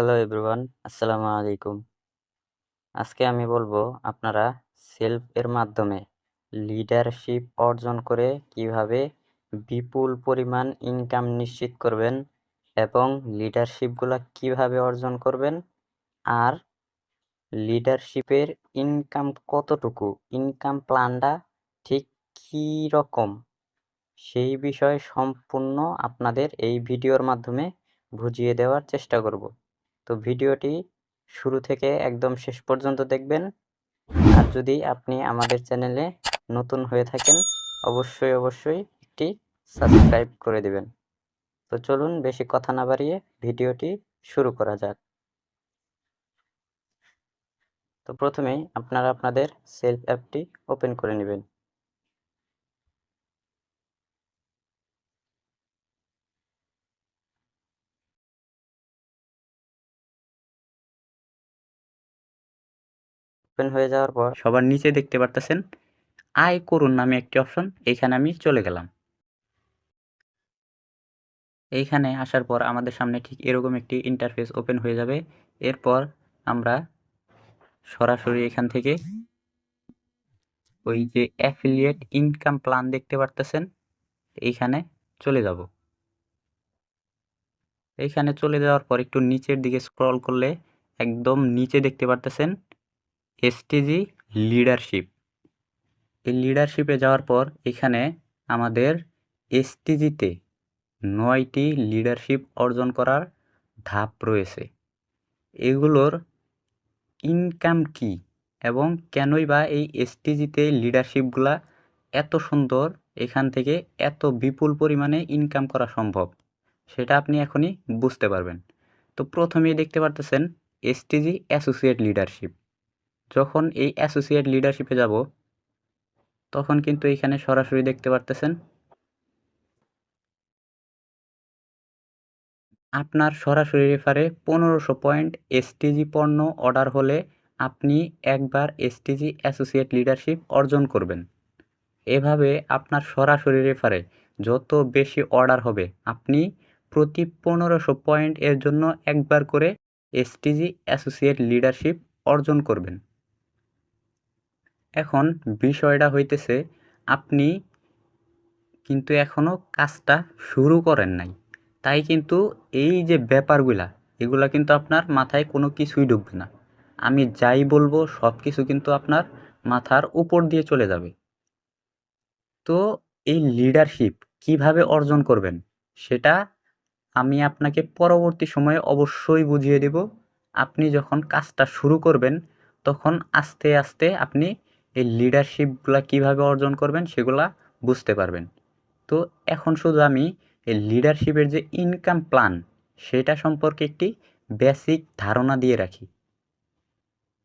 Hello everyone আসসালামু আলাইকুম আজকে আমি বলব, আপনারা সেলফ এর মাধ্যমে লিডারশিপ অর্জন করে কীভাবে বিপুল পরিমাণ ইনকাম নিশ্চিত করবেন এবং লিডারশিপগুলো কীভাবে অর্জন করবেন আর লিডারশিপের ইনকাম কতটুকু ইনকাম প্ল্যানটা ঠিক কী রকম, সেই বিষয়ে সম্পূর্ণ আপনাদের এই ভিডিওর মাধ্যমে বুঝিয়ে দেওয়ার চেষ্টা করব। তো ভিডিওটি শুরু থেকে একদম শেষ পর্যন্ত দেখবেন। আর যদি আপনি আমাদের চ্যানেলে নতুন হয়ে থাকেন, অবশ্যই অবশ্যই একটি সাবস্ক্রাইব করে দিবেন। তো চলুন বেশি কথা না বাড়িয়ে ভিডিওটি শুরু করা যাক। তো প্রথমেই আপনারা আপনাদের সেলফ অ্যাপটি ওপেন করে নেবেন। ওপেন হয়ে যাওয়ার পর সবার নিচে দেখতে পারতেছেন, আয় করুন নামে একটি অপশন এইখানে আমি চলে গেলাম। এইখানে আসার পর আমাদের সামনে ঠিক এরকম একটি ইন্টারফেস ওপেন হয়ে যাবে। এরপর আমরা সরাসরি এখান থেকে ওই যে অ্যাফিলিয়েট ইনকাম প্ল্যান দেখতে পারতেছেন, এইখানে চলে যাব। এইখানে চলে যাওয়ার পর একটু নিচের দিকে স্ক্রল করলে একদম নিচে দেখতে পারতেছেন এসটিজি লিডারশিপ এই লিডারশিপে যাওয়ার পর এখানে আমাদের এসটিজিতে নয়টি লিডারশিপ অর্জন করার ধাপ রয়েছে। এগুলোর ইনকাম কি এবং কেনই বা এই এসটিজিতে লিডারশিপগুলা এত সুন্দর, এখান থেকে এত বিপুল পরিমাণে ইনকাম করা সম্ভব, সেটা আপনি এখনই বুঝতে পারবেন। তো প্রথমেই দেখতে পারতেছেন এসটিজি অ্যাসোসিয়েট লিডারশিপ যখন এই অ্যাসোসিয়েট লিডারশিপে যাব, তখন কিন্তু এখানে সরাসরি দেখতে পারতেছেন আপনার সরাসরি রেফারে পনেরোশো পয়েন্ট এসটিজি পণ্য অর্ডার হলে আপনি একবার এসটিজি অ্যাসোসিয়েট লিডারশিপ অর্জন করবেন। এভাবে আপনার সরাসরি রেফারে যত বেশি অর্ডার হবে, আপনি প্রতি পনেরোশো পয়েন্ট এর জন্য একবার করে এসটিজি অ্যাসোসিয়েট লিডারশিপ অর্জন করবেন। এখন বিষয়টা হইতেছে, আপনি কিন্তু এখনও কাজটা শুরু করেন নাই। তাই কিন্তু এই যে ব্যাপারগুলা, এগুলা কিন্তু আপনার মাথায় কোনো কিছুই ঢুকবে না। আমি যাই বলব সব কিছু কিন্তু আপনার মাথার উপর দিয়ে চলে যাবে। তো এই লিডারশিপ কীভাবে অর্জন করবেন, সেটা আমি আপনাকে পরবর্তী সময়ে অবশ্যই বুঝিয়ে দেব। আপনি যখন কাজটা শুরু করবেন, তখন আস্তে আস্তে আপনি এই লিডারশিপগুলা কীভাবে অর্জন করবেন সেগুলা বুঝতে পারবেন। তো এখন শুধু আমি এই লিডারশিপের যে ইনকাম প্ল্যান সেটা সম্পর্কে একটি বেসিক ধারণা দিয়ে রাখি।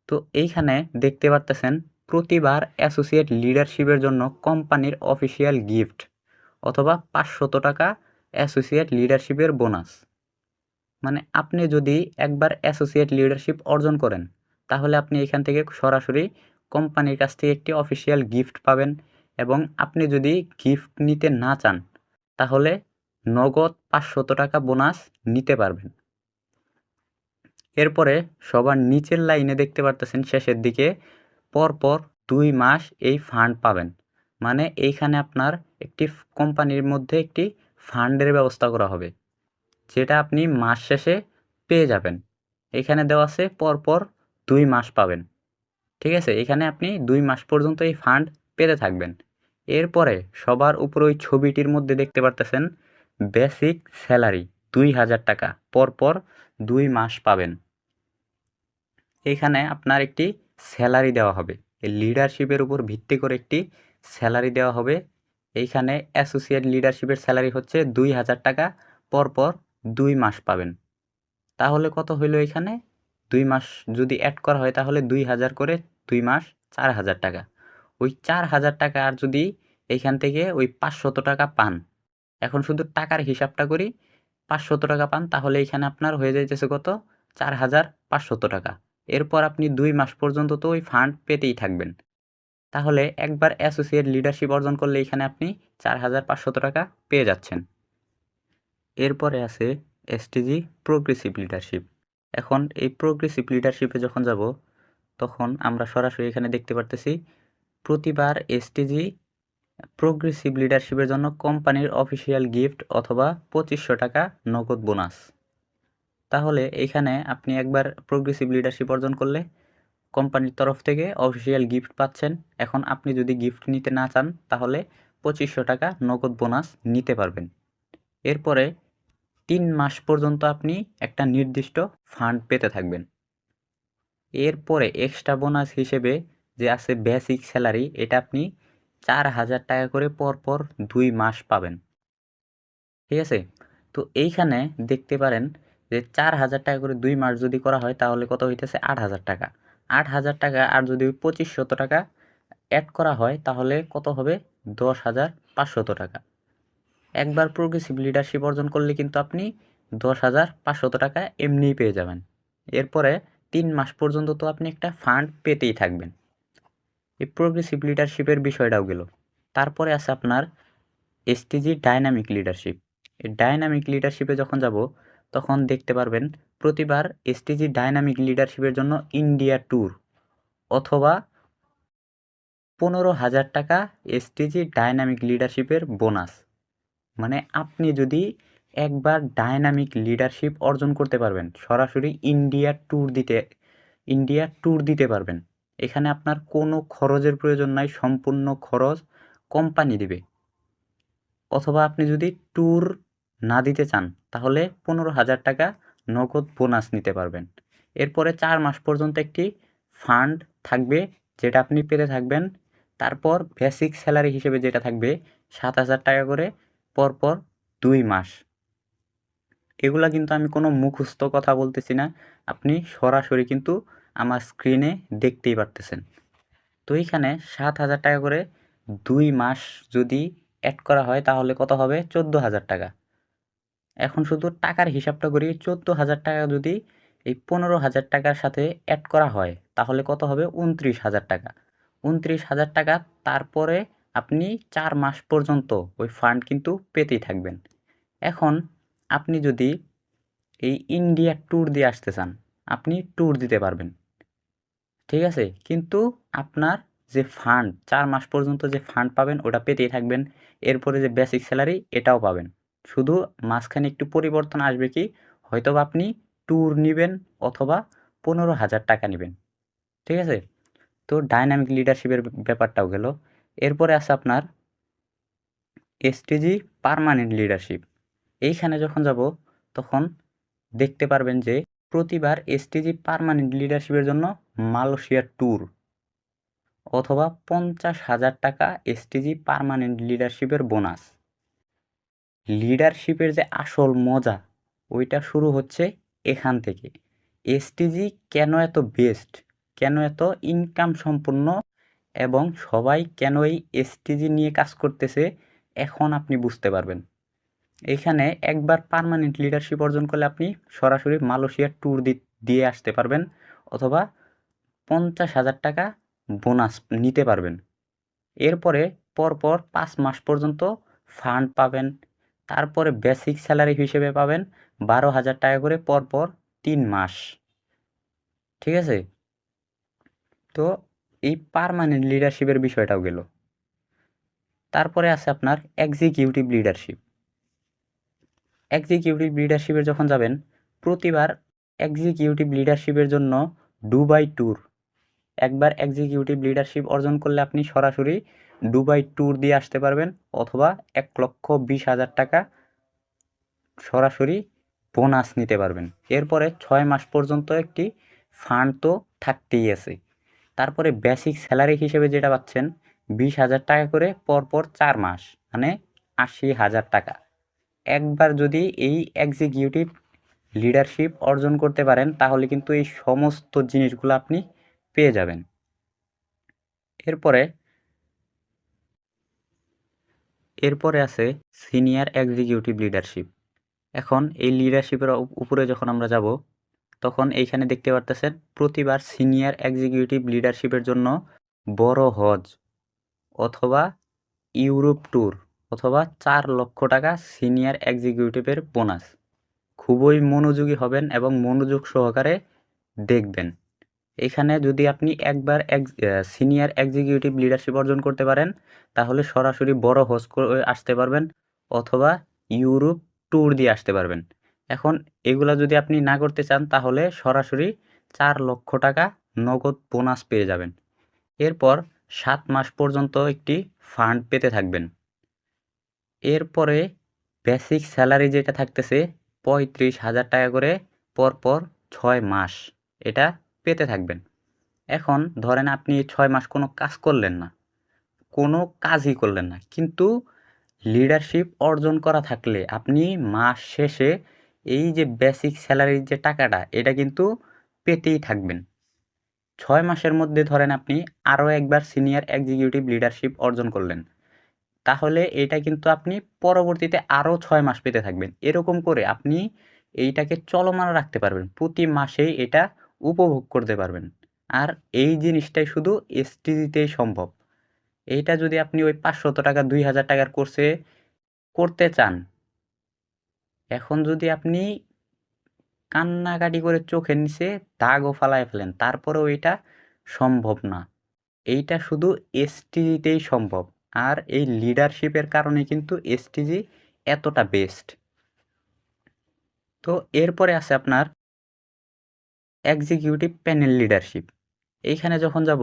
তো এইখানে দেখতে পারতেছেন, প্রতিবার অ্যাসোসিয়েট লিডারশিপের জন্য কোম্পানির অফিসিয়াল গিফট অথবা পাঁচশত টাকা অ্যাসোসিয়েট লিডারশিপের বোনাস মানে আপনি যদি একবার অ্যাসোসিয়েট লিডারশিপ অর্জন করেন, তাহলে আপনি এখান থেকে সরাসরি কোম্পানির কাছ থেকে একটি অফিসিয়াল গিফট পাবেন এবং আপনি যদি গিফট নিতে না চান, তাহলে নগদ পাঁচশত টাকা বোনাস নিতে পারবেন। এরপরে সবার নিচের লাইনে দেখতে পারতেছেন শেষের দিকে, পরপর দুই মাস এই ফান্ড পাবেন। মানে এইখানে আপনার একটি কোম্পানির মধ্যে একটি ফান্ডের ব্যবস্থা করা হবে, যেটা আপনি মাস শেষে পেয়ে যাবেন। এখানে দেওয়া আছে পরপর দুই মাস পাবেন। ঠিক আছে, এখানে আপনি দুই মাস পর্যন্ত এই ফান্ড পেতে থাকবেন। এরপরে সবার উপর ওই ছবিটির মধ্যে দেখতে পারতেছেন বেসিক স্যালারি দুই হাজার টাকা, পরপর দুই মাস পাবেন। এখানে আপনার একটি স্যালারি দেওয়া হবে। এই লিডারশিপের উপর ভিত্তি করে একটি স্যালারি দেওয়া হবে। এইখানে অ্যাসোসিয়েট লিডারশিপের স্যালারি হচ্ছে দুই হাজার টাকা, পরপর দুই মাস পাবেন। তাহলে কত হইল এখানে? দুই মাস যদি অ্যাড করা হয় তাহলে দুই হাজার করে দুই মাস চার হাজার টাকা। ওই চার হাজার টাকা আর যদি এইখান থেকে ওই পাঁচশত টাকা পান, এখন শুধু টাকার হিসাবটা করি, পাঁচশত টাকা পান, তাহলে এইখানে আপনার হয়ে যাইতেছে কত? চার হাজার পাঁচশত টাকা। এরপর আপনি দুই মাস পর্যন্ত তো ওই ফান্ড পেতেই থাকবেন। তাহলে একবার অ্যাসোসিয়েট লিডারশিপ অর্জন করলে এখানে আপনি চার হাজার পাঁচশত টাকা পেয়ে যাচ্ছেন। এরপরে আছে এসটিজি প্রোগ্রেসিভ লিডারশিপ এখন এই প্রোগ্রেসিভ লিডারশিপে যখন যাব, তখন আমরা সরাসরি এখানে দেখতে পারতেছি, প্রতিবার এসটিজি প্রোগ্রেসিভ লিডারশিপের জন্য কোম্পানির অফিসিয়াল গিফট অথবা পঁচিশশো টাকা নগদ বোনাস তাহলে এখানে আপনি একবার প্রোগ্রেসিভ লিডারশিপ অর্জন করলে কোম্পানির তরফ থেকে অফিসিয়াল গিফট পাচ্ছেন। এখন আপনি যদি গিফট নিতে না চান, তাহলে পঁচিশশো টাকা নগদ বোনাস নিতে পারবেন। এরপরে তিন মাস পর্যন্ত আপনি একটা নির্দিষ্ট ফান্ড পেতে থাকবেন। এরপরে এক্সট্রা বোনাস হিসেবে যে আছে বেসিক স্যালারি এটা আপনি চার হাজার টাকা করে পরপর দুই মাস পাবেন। ঠিক আছে? তো এইখানে দেখতে পারেন যে চার হাজার টাকা করে দুই মাস যদি করা হয়, তাহলে কত হইতেছে? আট হাজার টাকা। আট হাজার টাকা আর যদি পঁচিশশত টাকা অ্যাড করা হয়, তাহলে কত হবে? দশ হাজার পাঁচশত টাকা। একবার প্রোগ্রেসিভ লিডারশিপ অর্জন করলে কিন্তু আপনি দশ হাজার পাঁচশত টাকা এমনিই পেয়ে যাবেন। এরপরে তিন মাস পর্যন্ত তো আপনি একটা ফান্ড পেতেই থাকবেন। এই প্রোগ্রেসিভ লিডারশিপের বিষয়টাও গেল। তারপরে আছে আপনার এসটিজি ডাইনামিক লিডারশিপ এই ডাইনামিক লিডারশিপে যখন যাব, তখন দেখতে পারবেন প্রতিবার এসটিজি ডাইনামিক লিডারশিপের জন্য ইন্ডিয়া ট্যুর অথবা পনেরো হাজার টাকা এসটিজি ডাইনামিক লিডারশিপের বোনাস মানে আপনি যদি একবার ডায়নামিক লিডারশিপ অর্জন করতে পারবেন, সরাসরি ইন্ডিয়া ট্যুর দিতে ইন্ডিয়া ট্যুর দিতে পারবেন। এখানে আপনার কোনো খরচের প্রয়োজন নাই, সম্পূর্ণ খরচ কোম্পানি দিবে। অথবা আপনি যদি ট্যুর না দিতে চান, তাহলে পনেরো হাজার টাকা নগদ বোনাস নিতে পারবেন। এরপরে চার মাস পর্যন্ত একটি ফান্ড থাকবে, যেটা আপনি পেতে থাকবেন। তারপর বেসিক স্যালারি হিসেবে যেটা থাকবে, সাত হাজার টাকা করে পরপর দুই মাস। এগুলা কিন্তু আমি কোনো মুখস্থ কথা বলতেছি না। আপনি সরাসরি কিন্তু আমার স্ক্রিনে দেখতেই পারতেছেন। তো এইখানে সাত হাজার টাকা করে দুই মাস যদি অ্যাড করা হয়, তাহলে কত হবে? চোদ্দ হাজার টাকা। এখন শুধু টাকার হিসাবটা করি, চোদ্দ হাজার টাকা যদি এই পনেরো হাজার টাকার সাথে অ্যাড করা হয়, তাহলে কত হবে? উনত্রিশ হাজার টাকা। উনত্রিশ হাজার টাকা, তারপরে আপনি চার মাস পর্যন্ত ওই ফান্ড কিন্তু পেতেই থাকবেন। এখন আপনি যদি এই ইন্ডিয়া ট্যুর দিয়ে আসতে চান, আপনি ট্যুর দিতে পারবেন। ঠিক আছে? কিন্তু আপনার যে ফান্ড চার মাস পর্যন্ত যে ফান্ড পাবেন, ওটা পেতেই থাকবেন। এরপরে যে বেসিক স্যালারি এটাও পাবেন। শুধু মাঝখানে একটু পরিবর্তন আসবে কি? হয়তো আপনি ট্যুর নেবেন অথবা পনেরো হাজার টাকা নেবেন। ঠিক আছে? তো ডাইনামিক লিডারশিপের ব্যাপারটাও গেল। এরপরে আছে আপনার এসটিজি পারমানেন্ট লিডারশিপ এইখানে যখন যাব, তখন দেখতে পারবেন যে প্রতিবার এসটিজি পারমানেন্ট লিডারশিপের জন্য মালয়েশিয়ার ট্যুর অথবা পঞ্চাশ হাজার টাকা এসটিজি পারমানেন্ট লিডারশিপের বোনাস লিডারশিপের যে আসল মজা, ওইটা শুরু হচ্ছে এখান থেকে। এসটিজি কেন এত বেস্ট কেন এত ইনকাম সম্পন্ন এবং সবাই কেন এই এসটিজি নিয়ে কাজ করতেছে, এখন আপনি বুঝতে পারবেন। এখানে একবার পার্মানেন্ট লিডারশিপ অর্জন করলে আপনি সরাসরি মালয়েশিয়ার ট্যুর দিয়ে আসতে পারবেন অথবা পঞ্চাশ হাজার টাকা বোনাস নিতে পারবেন। এরপরে পরপর পাঁচ মাস পর্যন্ত ফান্ড পাবেন, তারপরে বেসিক স্যালারি হিসেবে পাবেন বারো হাজার টাকা করে পরপর তিন মাস। ঠিক আছে? তো এই পারমানেন্ট লিডারশিপের বিষয়টাও গেল। তারপরে আছে আপনার এক্সিকিউটিভ লিডারশিপ এক্সিকিউটিভ লিডারশিপে যখন যাবেন, প্রতিবার এক্সিকিউটিভ লিডারশিপের জন্য দুবাই ট্যুর একবার এক্সিকিউটিভ লিডারশিপ অর্জন করলে আপনি সরাসরি দুবাই ট্যুর দিয়ে আসতে পারবেন অথবা এক লক্ষ বিশ হাজার টাকা সরাসরি বোনাস নিতে পারবেন। এরপরে ছয় মাস পর্যন্ত একটি ফান্ড তো থাকতেই আছে। তারপরে বেসিক স্যালারি হিসেবে যেটা পাচ্ছেন, বিশ হাজার টাকা করে পরপর চার মাস মানে আশি হাজার টাকা। একবার যদি এই এক্সিকিউটিভ লিডারশিপ অর্জন করতে পারেন, তাহলে কিন্তু এই সমস্ত জিনিসগুলো আপনি পেয়ে যাবেন। এরপরে এরপরে আছে সিনিয়র এক্সিকিউটিভ লিডারশিপ এখন এই লিডারশিপের উপরে যখন আমরা যাব তখন এইখানে দেখতে পারতেছেন প্রতিবার সিনিয়র এক্সিকিউটিভ লিডারশিপের জন্য বড় হজ অথবা ইউরোপ ট্যুর অথবা চার লক্ষ টাকা সিনিয়র এক্সিকিউটিভের বোনাস। খুবই মনোযোগী হবেন এবং মনোযোগ সহকারে দেখবেন। এখানে যদি আপনি একবার সিনিয়র এক্সিকিউটিভ লিডারশিপ অর্জন করতে পারেন, তাহলে সরাসরি বড় হজ করে আসতে পারবেন অথবা ইউরোপ ট্যুর দিয়ে আসতে পারবেন। এখন এগুলা যদি আপনি না করতে চান, তাহলে সরাসরি চার লক্ষ টাকা নগদ বোনাস পেয়ে যাবেন। এরপর সাত মাস পর্যন্ত একটি ফান্ড পেতে থাকবেন। এরপরে বেসিক স্যালারি যেটা থাকতেছে, পঁয়ত্রিশ হাজার টাকা করে পরপর ছয় মাস এটা পেতে থাকবেন। এখন ধরেন আপনি ছয় মাস কোনো কাজ করলেন না, কোনো কাজই করলেন না, কিন্তু লিডারশিপ অর্জন করা থাকলে আপনি মাস শেষে এই যে বেসিক স্যালারির যে টাকাটা, এটা কিন্তু পেতেই থাকবেন। ছয় মাসের মধ্যে ধরেন আপনি আরও একবার সিনিয়র এক্সিকিউটিভ লিডারশিপ অর্জন করলেন। তাহলে এটা কিন্তু আপনি পরবর্তীতে আরও ছয় মাস পেতে থাকবেন। এরকম করে আপনি এইটাকে চলমান রাখতে পারবেন। প্রতি মাসেই এটা উপভোগ করতে পারবেন। আর এই জিনিসটাই শুধু এসটিজিতেই সম্ভব। এইটা যদি আপনি ওই পাঁচশত টাকা, দুই হাজার টাকার কোর্সে করতে চান এখন যদি আপনি কান্নাকাটি করে চোখের নিচে দাগও ফালায় ফেলেন, তারপরেও এটা সম্ভব না। এইটা শুধু এসটিজিতেই সম্ভব, আর এই লিডারশিপের কারণে কিন্তু এসটিজি এতটা বেস্ট তো এরপরে আছে আপনার এক্সিকিউটিভ প্যানেল লিডারশিপ এইখানে যখন যাব,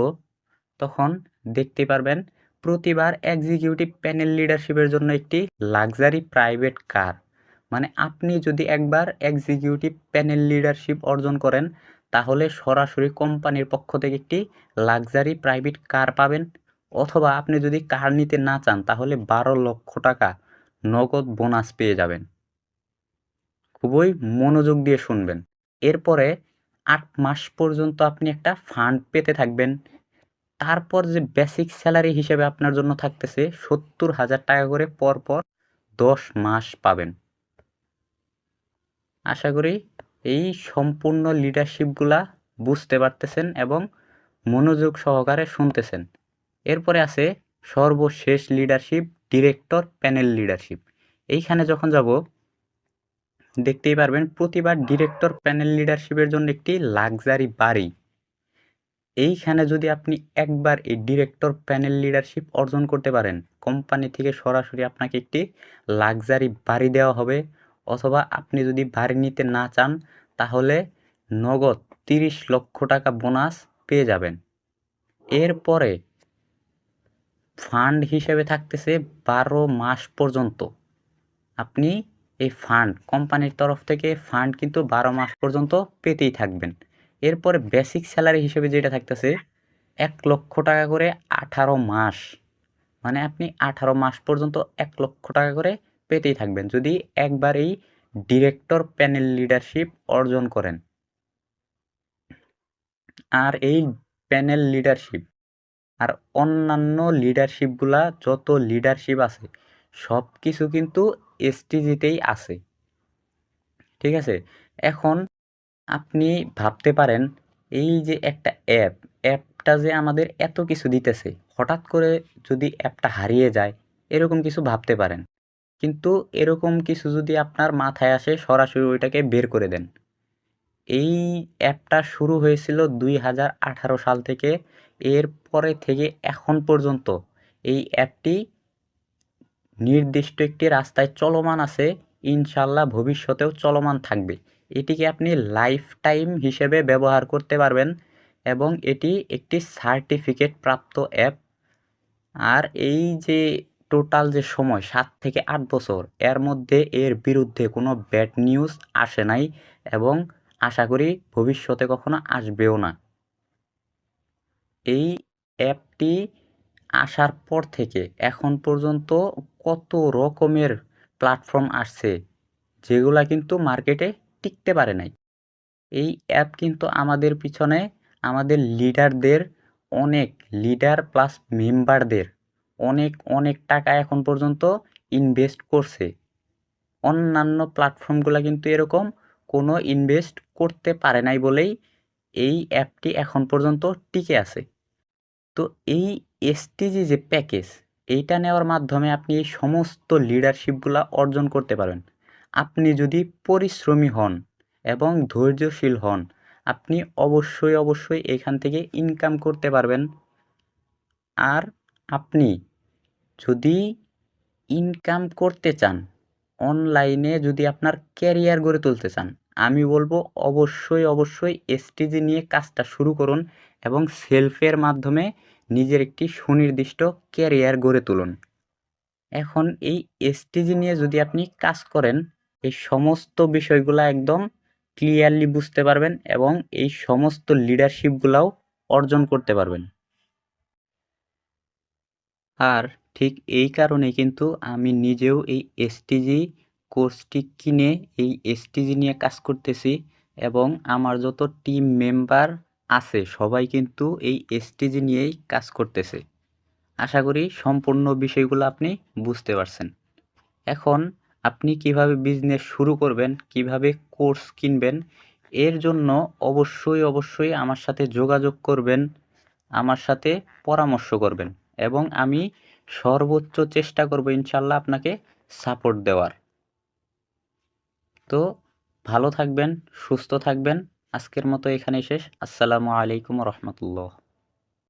তখন দেখতে পারবেন, প্রতিবার এক্সিকিউটিভ প্যানেল লিডারশিপের জন্য একটি লাক্সারি প্রাইভেট কার মানে আপনি যদি একবার এক্সিকিউটিভ প্যানেল লিডারশিপ অর্জন করেন, তাহলে সরাসরি কোম্পানির পক্ষ থেকে একটি লাক্সারি প্রাইভেট কার পাবেন। অথবা আপনি যদি কার নিতে না চান, তাহলে বারো লক্ষ টাকা নগদ বোনাস পেয়ে যাবেন। খুবই মনোযোগ দিয়ে শুনবেন। এরপরে আট মাস পর্যন্ত আপনি একটা ফান্ড পেতে থাকবেন। তারপর যে বেসিক স্যালারি হিসেবে আপনার জন্য থাকতেছে সত্তর হাজার টাকা করে পরপর দশ মাস পাবেন। আশা করি এই সম্পূর্ণ লিডারশিপগুলা বুঝতে পারতেছেন এবং মনোযোগ সহকারে শুনতেছেন। এরপরে আছে সর্বশেষ লিডারশিপ ডিরেক্টর প্যানেল লিডারশিপ এইখানে যখন যাব, দেখতেই পারবেন প্রতিবার ডিরেক্টর প্যানেল লিডারশিপের জন্য একটি লাক্সারি বাড়ি। এইখানে যদি আপনি একবার এই ডিরেক্টর প্যানেল লিডারশিপ অর্জন করতে পারেন কোম্পানি থেকে সরাসরি আপনাকে একটি লাক্সারি বাড়ি দেওয়া হবে। অথবা আপনি যদি বাড়ি নিতে না চান, তাহলে নগদ তিরিশ লক্ষ টাকা বোনাস পেয়ে যাবেন। এরপরে ফান্ড হিসেবে থাকতেছে বারো মাস পর্যন্ত। আপনি এই ফান্ড, কোম্পানির তরফ থেকে ফান্ড কিন্তু বারো মাস পর্যন্ত পেতেই থাকবেন। এরপরে বেসিক স্যালারি হিসেবে যেটা থাকতেছে, এক লক্ষ টাকা করে আঠারো মাস। মানে আপনি আঠারো মাস পর্যন্ত এক লক্ষ টাকা করে পেতেই থাকবেন। যদি একবার এই ডিরেক্টর প্যানেল লিডারশিপ অর্জন করেন। আর এই প্যানেল লিডারশিপ আর অন্যান্য লিডারশিপগুলা যত লিডারশিপ আছে সব কিছু কিন্তু এসটিজিতেই আছে। ঠিক আছে? এখন আপনি ভাবতে পারেন, এই যে একটা অ্যাপ অ্যাপটা যে আমাদের এত কিছু দিতেছে, হঠাৎ করে যদি অ্যাপটা হারিয়ে যায়, এরকম কিছু ভাবতে পারেন। কিন্তু এরকম কিছু যদি আপনার মাথায় আসে, সরাসরি ওইটাকে বের করে দেন। এই অ্যাপটা শুরু হয়েছিল দুই হাজার আঠারো সাল থেকে। এর পরে থেকে এখন পর্যন্ত এই অ্যাপটি নির্দিষ্ট একটি রাস্তায় চলমান আছে। ইনশাল্লাহ ভবিষ্যতেও চলমান থাকবে। এটিকে আপনি লাইফ টাইম হিসেবে ব্যবহার করতে পারবেন এবং এটি একটি সার্টিফিকেট প্রাপ্ত অ্যাপ। আর এই যে টোটাল যে সময়, সাত থেকে আট বছর, এর মধ্যে এর বিরুদ্ধে কোনো ব্যাড নিউজ আসে নাই এবং আশা করি ভবিষ্যতে কখনো আসবেও না। এই অ্যাপটি আসার পর থেকে এখন পর্যন্ত কত রকমের প্ল্যাটফর্ম আসছে, যেগুলা কিন্তু মার্কেটে টিকতে পারে নাই। এই অ্যাপ কিন্তু আমাদের পিছনে আমাদের লিডারদের, অনেক লিডার প্লাস মেম্বারদের অনেক অনেক টাকা এখন পর্যন্ত ইনভেস্ট করছে। অন্যান্য প্ল্যাটফর্মগুলো কিন্তু এরকম কোনো ইনভেস্ট করতে পারে নাই বলেই এই অ্যাপটি এখন পর্যন্ত টিকে আছে। তো এই এসটিজি যে প্যাকেজ এইটা নেওয়ার মাধ্যমে আপনি এই সমস্ত লিডারশিপগুলো অর্জন করতে পারেন আপনি যদি পরিশ্রমী হন এবং ধৈর্যশীল হন, আপনি অবশ্যই অবশ্যই এখান থেকে ইনকাম করতে পারবেন। আর আপনি যদি ইনকাম করতে চান অনলাইনে যদি আপনার ক্যারিয়ার গড়ে তুলতে চান, আমি বলব অবশ্যই অবশ্যই এসটিজি নিয়ে কাজটা শুরু করুন এবং সেলফের মাধ্যমে নিজের একটি সুনির্দিষ্ট ক্যারিয়ার গড়ে তুলুন। এখন এই এসটিজি নিয়ে যদি আপনি কাজ করেন, এই সমস্ত বিষয়গুলো একদম ক্লিয়ারলি বুঝতে পারবেন এবং এই সমস্ত লিডারশিপগুলাও অর্জন করতে পারবেন। আর ঠিক এই কারণে কিন্তু আমি নিজেও এই এসটিজি কোর্সটি কিনে এই এসটিজি নিয়ে কাজ করতেছি এবং আমার যত টিম মেম্বার আছে সবাই কিন্তু এই এসটিজি নিয়েই কাজ করতেছে। আশা করি সম্পূর্ণ বিষয়গুলো আপনি বুঝতে পারছেন। এখন আপনি কীভাবে বিজনেস শুরু করবেন, কীভাবে কোর্স কিনবেন, এর জন্য অবশ্যই অবশ্যই আমার সাথে যোগাযোগ করবেন, আমার সাথে পরামর্শ করবেন এবং আমি সর্বোচ্চ চেষ্টা করব ইনশাল্লাহ আপনাকে সাপোর্ট দেওয়ার। তো ভালো থাকবেন, সুস্থ থাকবেন। আজকের মতো এখানে শেষ। আসসালামু আলাইকুম রহমতুল্লাহ।